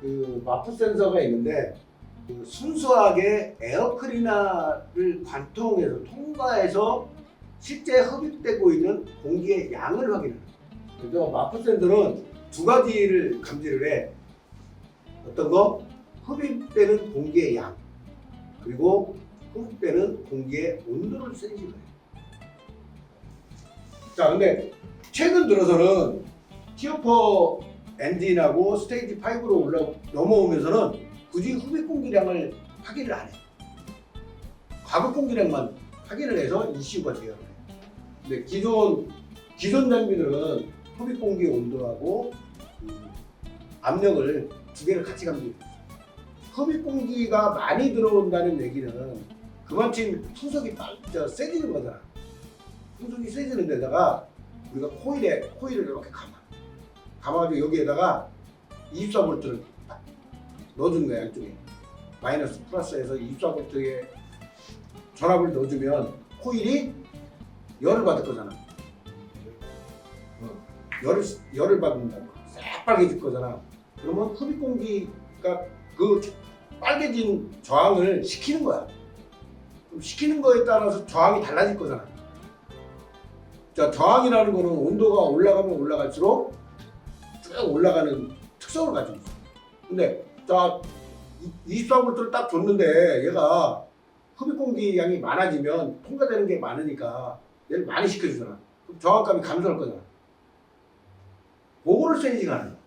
그 마프 센서가 있는데 그 순수하게 에어클리너를 관통해서 통과해서 실제 흡입되고 있는 공기의 양을 확인하는 거예요. 그래서 마프 센서는 두 가지를 감지를 해. 어떤 거? 흡입되는 공기의 양 그리고 흡입되는 공기의 온도를 센싱을 해요. 자, 근데 최근 들어서는 티어퍼 엔진하고 스테이지 5로 올라 넘어오면서는 굳이 흡입 공기량을 확인을 안 해. 과급 공기량만 확인을 해서 이슈가 돼요. 근데 기존 기존 장비들은 흡입 공기 온도하고 그 압력을 두 개를 같이 감지해요. 흡입 공기가 많이 들어온다는 얘기는 그만큼 풍속이 세지는 거잖아. 풍속이 세지는 데다가 우리가 코일에 코일을 이렇게 감아. 감아가지고 여기에다가 24볼트를 딱 넣어주는 거야 양쪽에 마이너스 플러스에서 24볼트에 전압을 넣어주면 코일이 열을 받을 거잖아. 어, 열을 열을 받는다고 새빨개질 거잖아. 그러면 흡입 공기가 그 빨개진 저항을 식히는 거야. 식히는 거에 따라서 저항이 달라질 거잖아. 자, 저항이라는 거는 온도가 올라가면 올라갈수록 쭉 올라가는 특성을 가지고 있어. 근데 자 24볼트를 딱 줬는데 얘가 흡입 공기 양이 많아지면 통과되는 게 많으니까 얘를 많이 시켜주잖아. 그럼 저항감이 감소할 거잖아. 그거를 세이징하는 거야.